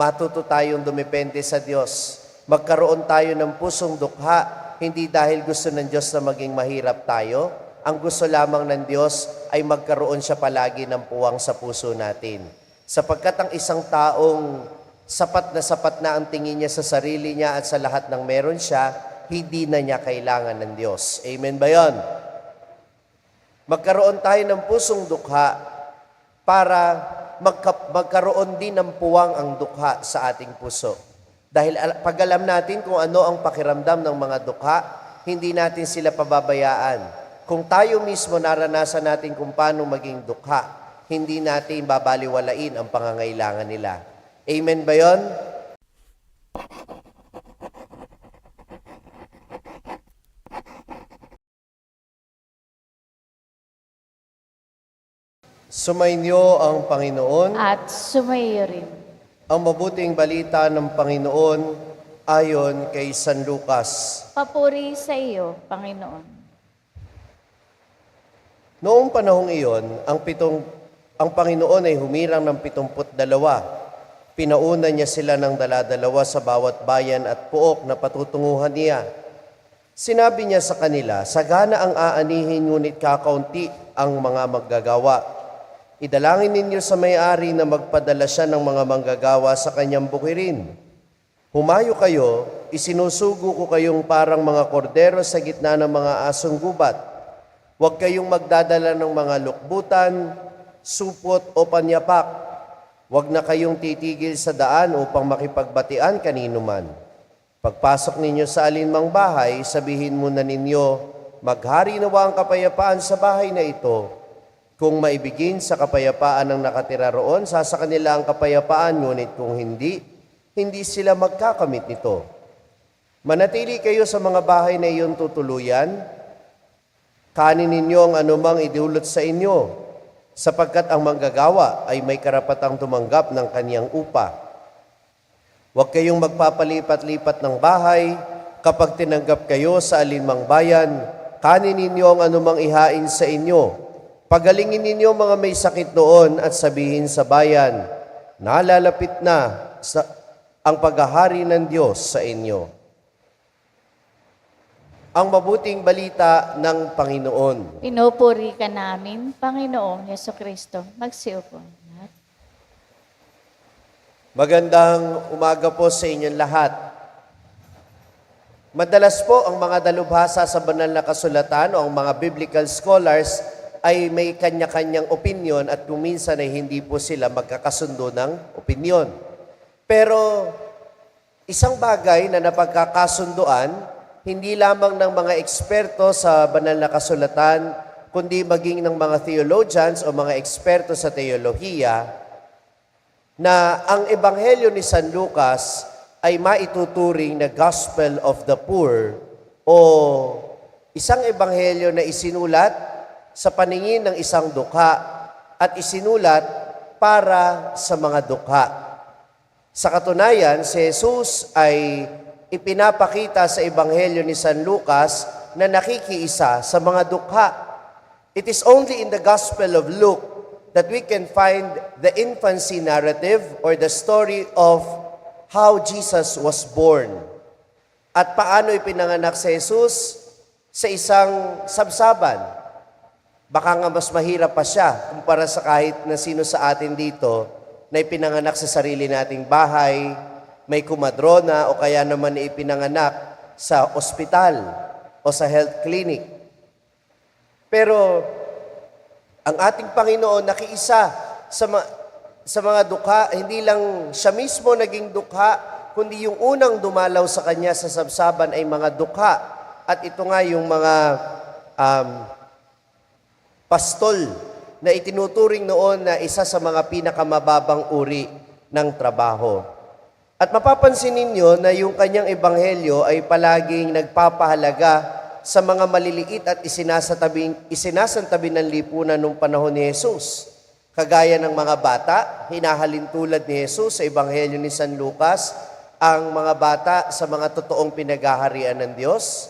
matuto tayong dumepende sa Diyos. Magkaroon tayo ng pusong dukha, hindi dahil gusto ng Diyos na maging mahirap tayo. Ang gusto lamang ng Diyos ay magkaroon siya palagi ng puwang sa puso natin. Sapagkat ang isang taong sapat na sapat na ang tingin niya sa sarili niya at sa lahat ng meron siya, hindi na niya kailangan ng Diyos. Amen ba yon? Magkaroon tayo ng pusong dukha para magka- magkaroon din ng puwang ang dukha sa ating puso. Dahil pag alam natin kung ano ang pakiramdam ng mga dukha, hindi natin sila pababayaan. Kung tayo mismo naranasan natin kung paano maging dukha, hindi natin babaliwalain ang pangangailangan nila. Amen ba yon? Sumainyo ang Panginoon. at sumayo rin. Ang mabuting balita ng Panginoon ayon kay San Lucas. Papuri sa iyo, Panginoon. Noong panahong iyon, ang pitong ang Panginoon ay humirang ng pitumput dalawa. Pinauna niya sila ng daladalawa sa bawat bayan at puok na patutunguhan niya. Sinabi niya sa kanila, sagana ang aanihin ngunit kakaunti ang mga maggagawa. Idalangin ninyo sa may-ari na magpadala siya ng mga manggagawa sa kanyang bukirin. Humayo kayo, isinusugo ko kayong parang mga kordero sa gitna ng mga asong gubat. Huwag kayong magdadala ng mga lukbutan, supot o panyapak. Huwag na kayong titigil sa daan upang makipagbatian kanino man. Pagpasok ninyo sa alinmang bahay, sabihin muna ninyo, maghari nawa ang kapayapaan sa bahay na ito. Kung maibigin sa kapayapaan ng nakatira roon, sa sa kanila ang kapayapaan, ngunit kung hindi, hindi sila magkakamit nito. Manatili kayo sa mga bahay na iyon tutuluyan, kanin ninyo ang anumang idulot sa inyo, sapagkat ang manggagawa ay may karapatang tumanggap ng kaniyang upa. Huwag kayong magpapalipat-lipat ng bahay kapag tinanggap kayo sa alinmang bayan, kanin ninyo ang anumang ihain sa inyo. Pagalingin ninyo mga may sakit noon at sabihin sa bayan, nalalapit na sa ang paghahari ng Diyos sa inyo. Ang mabuting balita ng Panginoon. Pinupuri ka namin, Panginoong Yeso Kristo. Magsiupo. Magandang umaga po sa inyong lahat. Madalas po ang mga dalubhasa sa banal na kasulatan o ang mga biblical scholars ay may kanya-kanyang opinion at kung minsan ay hindi po sila magkakasundo ng opinion. Pero isang bagay na napagkakasunduan, hindi lamang ng mga eksperto sa banal na kasulatan, kundi maging ng mga theologians o mga eksperto sa teolohiya, na ang ebanghelyo ni San Lucas ay maituturing na gospel of the poor o isang ebanghelyo na isinulat sa paningin ng isang dukha at isinulat para sa mga dukha. Sa katunayan, si Jesus ay ipinapakita sa ebanghelyo ni San Lucas na nakikiisa sa mga dukha. It is only in the Gospel of Luke that we can find the infancy narrative or the story of how Jesus was born. At paano ipinanganak si Jesus sa isang sabsaban. Baka nga mas mahirap pa siya kumpara sa kahit na sino sa atin dito na ipinanganak sa sarili nating bahay, may kumadrona o kaya naman ipinanganak sa ospital o sa health clinic. Pero ang ating Panginoon nakiisa sa, ma- sa mga dukha, hindi lang siya mismo naging dukha, kundi yung unang dumalaw sa kanya sa sabsaban ay mga dukha. At ito nga yung mga um, pastol na itinuturing noon na isa sa mga pinakamababang uri ng trabaho. At mapapansin ninyo na yung kanyang ebanghelyo ay palaging nagpapahalaga sa mga maliliit at isinasatabing, isinasantabi ng lipunan nung panahon ni Jesus. Kagaya ng mga bata, hinahalin tulad ni Jesus sa Ebanghelyo ni San Lucas, ang mga bata sa mga totoong pinaghaharian ng Diyos.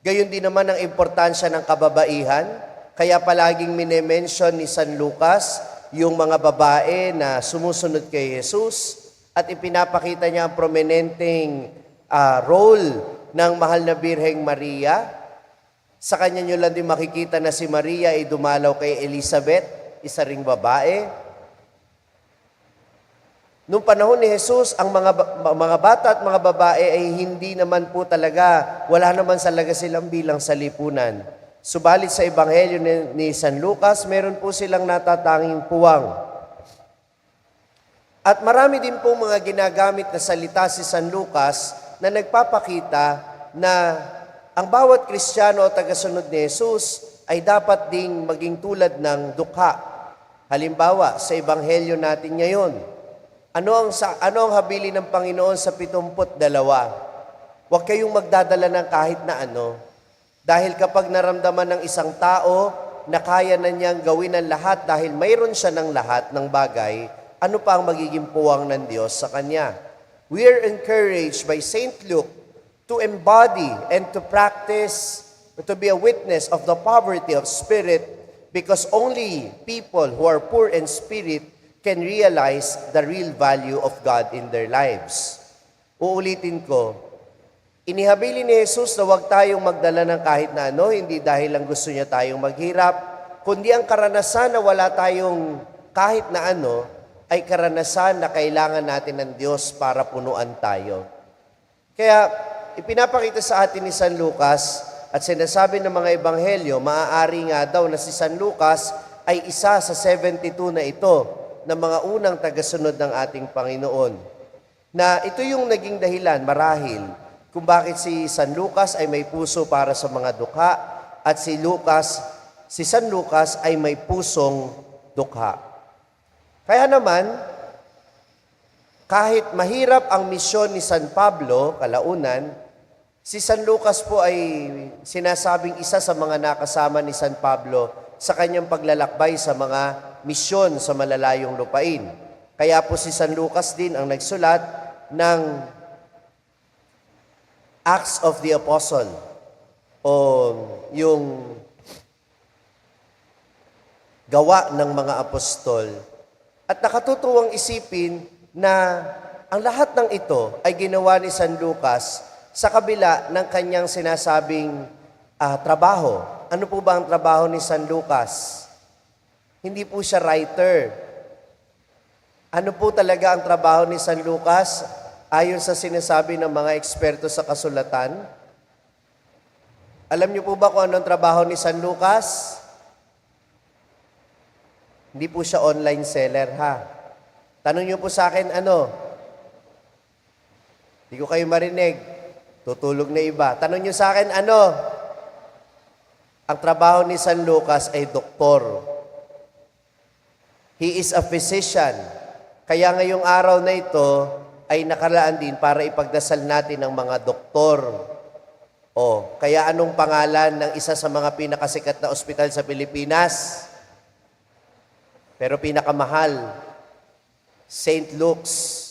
Gayon din naman ang importansya ng kababaihan, kaya palaging minemention ni San Lucas yung mga babae na sumusunod kay Jesus at ipinapakita niya ang prominenteng ah, role ng mahal na Birheng Maria. Sa kanya nyo lang din makikita na si Maria ay dumalaw kay Elizabeth, isa ring babae. Noong panahon ni Jesus, ang mga mga bata at mga babae ay hindi naman po talaga, wala naman talaga silang bilang sa lipunan. Subalit sa Ebanghelyo ni, ni San Lucas, meron po silang natatanging puwang. At marami din po mga ginagamit na salita si San Lucas na nagpapakita na ang bawat Kristiyano o tagasunod ni Jesus ay dapat ding maging tulad ng dukha. Halimbawa, sa Ebanghelyo natin ngayon, ano ang, sa, ano ang habili ng Panginoon sa 72? Huwag kayong magdadala ng kahit na ano. Dahil kapag naramdaman ng isang tao na kaya na niyang gawin ang lahat dahil mayroon siya ng lahat ng bagay, ano pa ang magiging puwang ng Diyos sa kanya? We are encouraged by Saint Luke to embody and to practice, to be a witness of the poverty of spirit because only people who are poor in spirit can realize the real value of God in their lives. Uulitin ko, inihabili ni Jesus na huwag tayong magdala ng kahit na ano, hindi dahil lang gusto niya tayong maghirap, kundi ang karanasan na wala tayong kahit na ano, ay karanasan na kailangan natin ng Diyos para punuan tayo. Kaya ipinapakita sa atin ni San Lucas at sinasabi ng mga ebanghelyo, maaari nga daw na si San Lucas ay isa sa 72 na ito ng mga unang tagasunod ng ating Panginoon. Na ito yung naging dahilan, marahil, kung bakit si San Lucas ay may puso para sa mga dukha at si Lucas, si San Lucas ay may pusong dukha. Kaya naman, kahit mahirap ang misyon ni San Pablo, kalaunan, si San Lucas po ay sinasabing isa sa mga nakasama ni San Pablo sa kanyang paglalakbay sa mga misyon sa malalayong lupain. Kaya po si San Lucas din ang nagsulat ng Acts of the Apostle o yung gawa ng mga apostol. At nakatutuwang isipin na ang lahat ng ito ay ginawa ni San Lucas sa kabila ng kanyang sinasabing ah, trabaho. Ano po ba ang trabaho ni San Lucas? Hindi po siya writer. Ano po talaga ang trabaho ni San Lucas ayon sa sinasabi ng mga eksperto sa kasulatan? Alam niyo po ba kung anong trabaho ni San Lucas? Hindi po siya online seller, ha? Tanong niyo po sa akin, ano? Hindi ko kayo marinig. Tutulog na iba. Tanong niyo sa akin, ano? Ang trabaho ni San Lucas ay doktor. He is a physician. Kaya ngayong araw na ito ay nakalaan din para ipagdasal natin ng mga doktor. O, kaya anong pangalan ng isa sa mga pinakasikat na ospital sa Pilipinas? Pero pinakamahal, St. Luke's.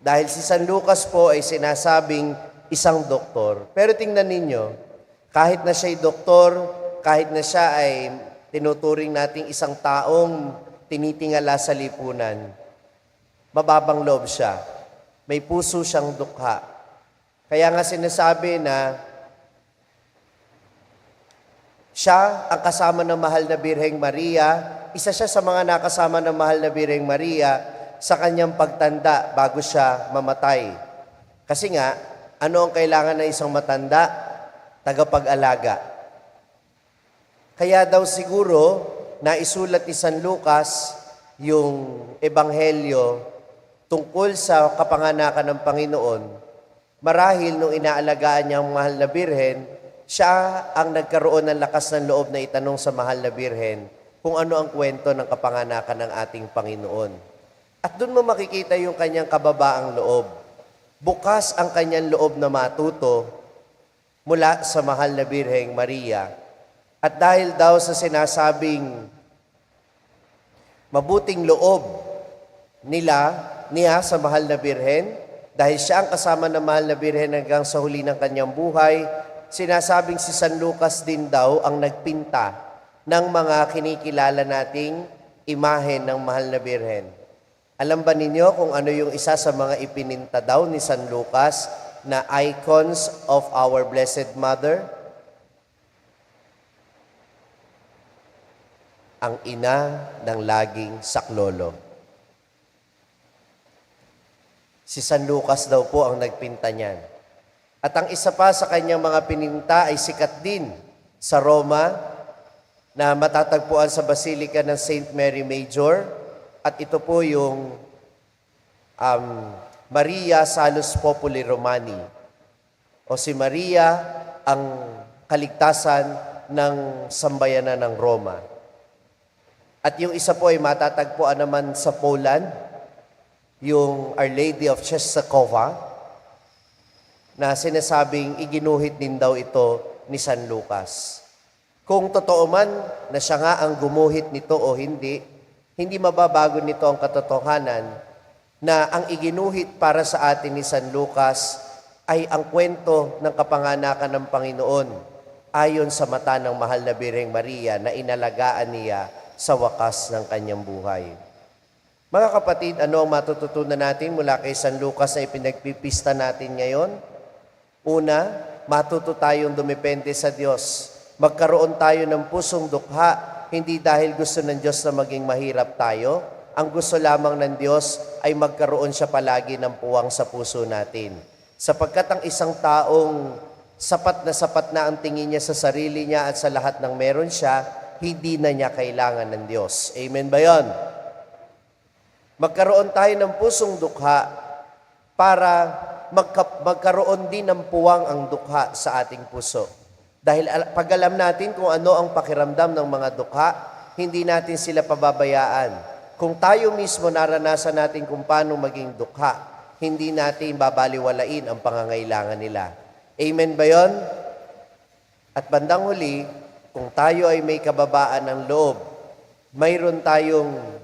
Dahil si San Lucas po ay sinasabing isang doktor. Pero tingnan ninyo, kahit na siya'y doktor, kahit na siya ay tinuturing nating isang taong tinitingala sa lipunan, mababang loob siya. May puso siyang dukha. Kaya nga sinasabi na siya ang kasama ng mahal na Birheng Maria, isa siya sa mga nakasama ng mahal na Birheng Maria sa kanyang pagtanda bago siya mamatay. Kasi nga, ano ang kailangan ng isang matanda? Tagapag-alaga. Kaya daw siguro, naisulat ni San Lucas yung ebanghelyo tungkol sa kapanganakan ng Panginoon. Marahil nung inaalagaan niya ang mahal na birhen, siya ang nagkaroon ng lakas ng loob na itanong sa mahal na birhen kung ano ang kwento ng kapanganakan ng ating Panginoon. At doon mo makikita yung kanyang kababaang loob. Bukas ang kanyang loob na matuto mula sa mahal na Birheng Maria. At dahil daw sa sinasabing mabuting loob nila, niya sa mahal na Birhen, dahil siya ang kasama ng mahal na Birhen hanggang sa huli ng kanyang buhay, sinasabing si San Lucas din daw ang nagpinta ng mga kinikilala nating imahen ng mahal na Birhen. Alam ba ninyo kung ano yung isa sa mga ipininta daw ni San Lucas na icons of our Blessed Mother? Ang ina ng laging saklolo. Si San Lucas daw po ang nagpinta niyan. At ang isa pa sa kanyang mga pininta ay sikat din sa Roma na matatagpuan sa Basilica ng St. Mary Major. At ito po yung um, Maria Salus Populi Romani. O si Maria ang kaligtasan ng sambayanan ng Roma. At yung isa po ay matatagpuan naman sa Poland, yung Our Lady of Czestochowa, na sinasabing iginuhit din daw ito ni San Lucas. Kung totoo man na siya nga ang gumuhit nito o hindi, hindi mababago nito ang katotohanan na ang iginuhit para sa atin ni San Lucas ay ang kwento ng kapanganakan ng Panginoon ayon sa mata ng mahal na Birheng Maria na inalagaan niya sa wakas ng kanyang buhay. Mga kapatid, ano ang matututunan natin mula kay San Lucas na ipinagpipista natin ngayon? Una, matuto tayong dumepende sa Diyos. Magkaroon tayo ng pusong dukha, hindi dahil gusto ng Diyos na maging mahirap tayo. Ang gusto lamang ng Diyos ay magkaroon siya palagi ng puwang sa puso natin. Sapagkat ang isang taong sapat na sapat na ang tingin niya sa sarili niya at sa lahat ng meron siya, hindi na niya kailangan ng Diyos. Amen ba yon? Magkaroon tayo ng pusong dukha para magka- magkaroon din ng puwang ang dukha sa ating puso. Dahil pag alam natin kung ano ang pakiramdam ng mga dukha, hindi natin sila pababayaan. Kung tayo mismo naranasan natin kung paano maging dukha, hindi natin babaliwalain ang pangangailangan nila. Amen ba yon? At bandang huli, kung tayo ay may kababaan ng loob, mayroon tayong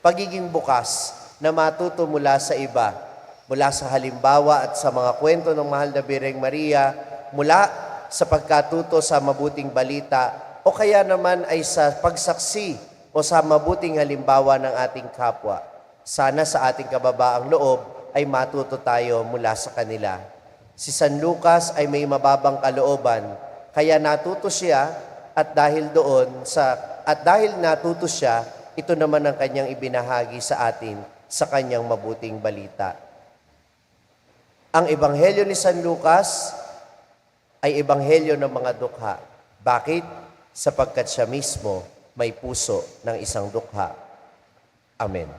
pagiging bukas na matuto mula sa iba, mula sa halimbawa at sa mga kwento ng mahal na Bireng Maria, mula sa pagkatuto sa mabuting balita, o kaya naman ay sa pagsaksi o sa mabuting halimbawa ng ating kapwa. Sana sa ating kababaang loob ay matuto tayo mula sa kanila. Si San Lucas ay may mababang kalooban, kaya natuto siya at dahil doon sa at dahil natuto siya, ito naman ang kanyang ibinahagi sa atin sa kanyang mabuting balita. Ang ebanghelyo ni San Lucas ay ebanghelyo ng mga dukha. Bakit? Sapagkat siya mismo may puso ng isang dukha. Amen.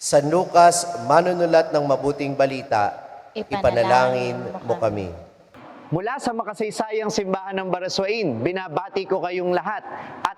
San Lucas, manunulat ng mabuting balita, ipanalangin mo kami. Mula sa makasaysayang simbahan ng Baraswain, binabati ko kayong lahat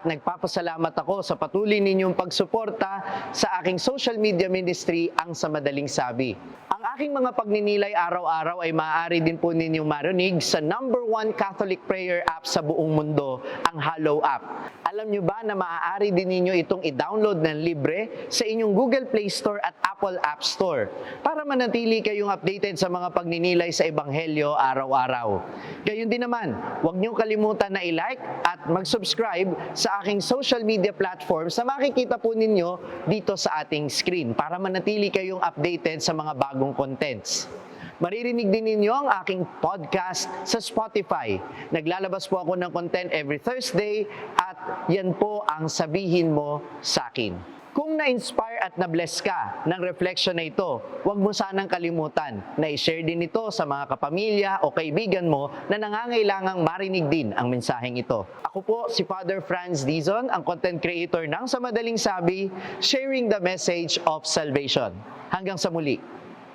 at nagpapasalamat ako sa patuloy ninyong pagsuporta sa aking social media ministry, ang sa madaling sabi. Ang aking mga pagninilay araw-araw ay maaari din po ninyong marinig sa number one Catholic prayer app sa buong mundo, ang Hallow app. Alam nyo ba na maaari din ninyo itong i-download ng libre sa inyong Google Play Store at Apple App Store para manatili kayong updated sa mga pagninilay sa Ebanghelyo araw-araw. Gayun din naman, huwag niyong kalimutan na i-like at mag-subscribe sa aking social media platforms na makikita po ninyo dito sa ating screen para manatili kayong updated sa mga bagong contents. Maririnig din ninyo ang aking podcast sa Spotify. Naglalabas po ako ng content every Thursday at yan po ang sabihin mo sa akin. Kung na-inspire at na-bless ka ng reflection na ito, huwag mo sanang kalimutan na i-share din ito sa mga kapamilya o kaibigan mo na nangangailangang marinig din ang mensaheng ito. Ako po si Father Franz Dizon, ang content creator ng Sa Madaling Sabi, sharing the message of salvation. Hanggang sa muli.